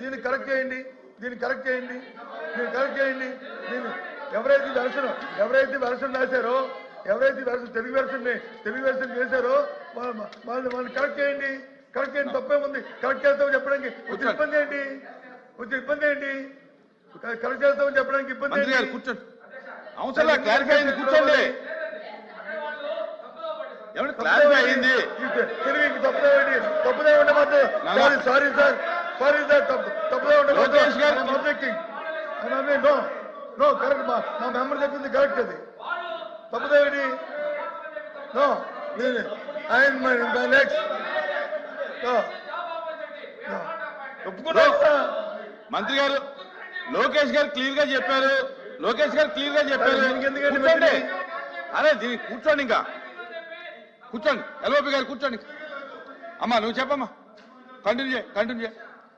దీన్ని కరెక్ట్ చేయండి దీన్ని కరెక్ట్ చేయండి దీన్ని కరెక్ట్ చేయండి దీన్ని ఎవరైతే వెర్షన్ ఎవరైతే వెర్షన్ రాశారో ఎవరైతే version Telugu version Telugu version చేశారో వాళ్ళ- వాళ్ళని వాళ్ళని కరెక్ట్ చేయండి కరెక్ట్ చేయండి తప్పే ఉంది. కరెక్ట్ చేస్తామని చెప్పడానికి కొంచెం ఇబ్బంది ఏంటి? కొంచెం ఇబ్బంది ఏంటి? కరెక్ట్ చేస్తామని చెప్పడానికి ఇబ్బంది కూర్చోండి. అవసరం క్లారిఫై అయింది కూర్చోండి. క్లారిఫై అయింది? తెలుగు తప్పుదే ఉండి తప్పుదే ఉండే మాత్రం నాన్న. Sorry. Sorry sir sorry sir తప్పు తప్పుదే ఉండే లోకేష్ గారు- నో నో కరెక్ట్ మా మా మెంబర్ చెప్పింది కరెక్ట్ అది. తప్పుదే ఉండి నో ఆయన నెక్స్ట్ ఒప్పుకున్నా మంత్రి గారు లోకేష్ గారు క్లియర్గా చెప్పారు. లోకేష్ గారు క్లియర్గా చెప్పారు. కూర్చోండి? అరే దీనికి కూర్చోండి ఇంకా. కూర్చోండి. ఎల్ఓపి గారు కూర్చోండి. అమ్మా నువ్వు చెప్పమ్మా. కంటిన్యూ చేయి కంటిన్యూ చేయి.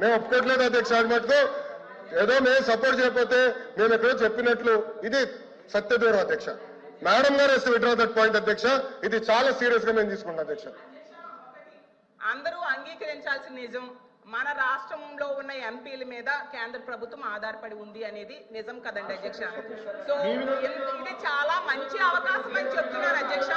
మేము ఒప్పుకోవట్లేదు అధ్యక్ష అది మటుకు ఏదో మేము సపోర్ట్ చేయకపోతే మేము ఎక్కడో చెప్పినట్లు. ఇది సత్యదూరం అధ్యక్ష. మేడం గారు వస్తే విడ్రా దట్ పాయింట్ అధ్యక్ష. ఇది చాలా సీరియస్గా మేము తీసుకుంటాం అధ్యక్ష. అందరూ అంగీకరించాల్సిన నిజం మన రాష్ట్రంలో ఉన్న ఎంపీల మీద కేంద్ర ప్రభుత్వం ఆధారపడి ఉంది అనేది నిజం కదండి అధ్యక్ష. సో ఇది చాలా మంచి అవకాశం అని చెప్తున్నాను అధ్యక్ష.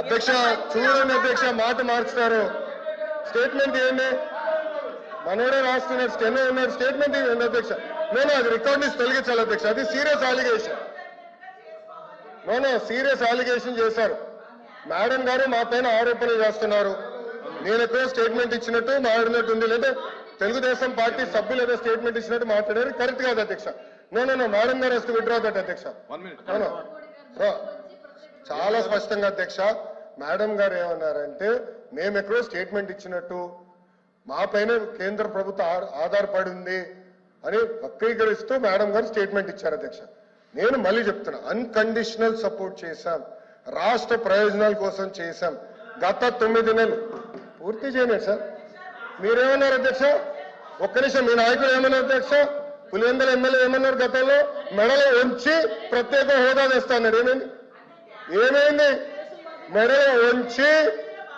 అధ్యక్ష చూడండి అధ్యక్ష మాట మార్చుతారు. స్టేట్మెంట్ ఏంటి మనోడే రాస్తున్నారు స్టెన్ ఉన్నాడు స్టేట్మెంట్ అధ్యక్ష. నేను అది రికార్డ్ నుంచి తొలగించాలి అధ్యక్ష. అది serious allegation no serious allegation చేశారు మేడం గారు మా పైన ఆరోపణలు చేస్తున్నారు. నేను ఎక్కడో స్టేట్మెంట్ ఇచ్చినట్టు మాట్లాడినట్టుంది. లేదా తెలుగుదేశం పార్టీ సభ్యులు ఏదో స్టేట్మెంట్ ఇచ్చినట్టు మాట్లాడారు. కరెక్ట్ కాదు అధ్యక్ష. నో నో మేడం గారు వస్తే విడ్రా దట్ అధ్యక్ష. చాలా స్పష్టంగా అధ్యక్ష. మేడం గారు ఏమన్నారంటే మేము ఎక్కడో స్టేట్మెంట్ ఇచ్చినట్టు మా పైన కేంద్ర ప్రభుత్వం ఆ- ఆధారపడి ఉంది అని వక్రీకరిస్తూ మేడం గారు స్టేట్మెంట్ ఇచ్చారు అధ్యక్ష. నేను మళ్ళీ చెప్తున్నా అన్కండిషనల్ సపోర్ట్ చేశాం రాష్ట్ర ప్రయోజనాల కోసం చేశాం గత తొమ్మిది నెలలు. పూర్తి చేయలేదు సార్. మీరేమన్నారు అధ్యక్ష? ఒక్క నిమిషం మీ నాయకులు ఏమన్నారు అధ్యక్ష? పులివెందల ఎమ్మెల్యే ఏమన్నారు గతంలో? మెడలో ఉంచి ప్రత్యేక హోదా తెస్తాన్నారు ఏమైంది? ఏమైంది? మెడలో ఉంచి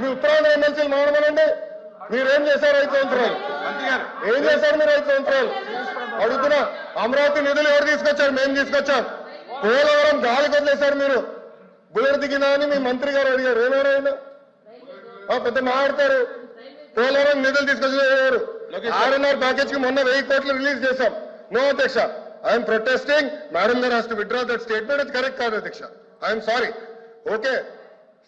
మీ ఉత్తరాంధ్ర ఎమ్మెల్సీలు మాట్లాడమనండి మీరేం చేశారు ఐదు సంవత్సరాలు ఏం చేశారు మీరు ఐదు సంవత్సరాలు అడుగుతున్నా అమరావతి నిధులు ఎవరు తీసుకొచ్చారు? మేము తీసుకొచ్చాం. పోలవరం గాలి వదిలేశారు మీరు. బుల్లెట్ దిగినా అని మీ మంత్రి గారు అడిగారు. ఏమన్నారు ఆయన పెద్ద మాట్లాడతారు పోలవరం నిధులు తీసుకొచ్చారు ఆర్ఎన్ఆర్ ప్యాకేజ్కి మొన్న వెయ్యి కోట్లు రిలీజ్ చేశాం. నో అధ్యక్ష. I'm protesting. మేడం గారు has to withdraw that statement అది కరెక్ట్ కాదు అధ్యక్ష. I'm sorry. ఓకే.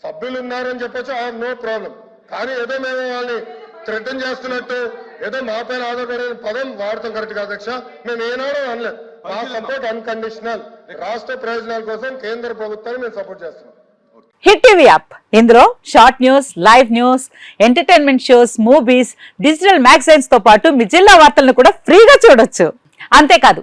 సభ్యులు ఉన్నారని చెప్పొచ్చు ఐ నో ప్రాబ్లం కానీ ఏదో మేము వాళ్ళని థ్రెటన్ చేస్తున్నట్టు ఏదో మా పైన ఆధారపడే పదం వాడతాం కరెక్ట్ కాదు అధ్యక్ష? మేము ఏనాడో అనలేదు. మా సపోర్ట్ అన్కండిషనల్ రాష్ట్ర ప్రయోజనాల కోసం కేంద్ర ప్రభుత్వాన్ని మేము సపోర్ట్ చేస్తున్నాం. హిట్ టీవీ యాప్ ఇందులో short news live news entertainment shows movies digital మ్యాగజైన్స్తో పాటు మీ జిల్లా వార్తలను కూడా ఫ్రీగా చూడొచ్చు. అంతేకాదు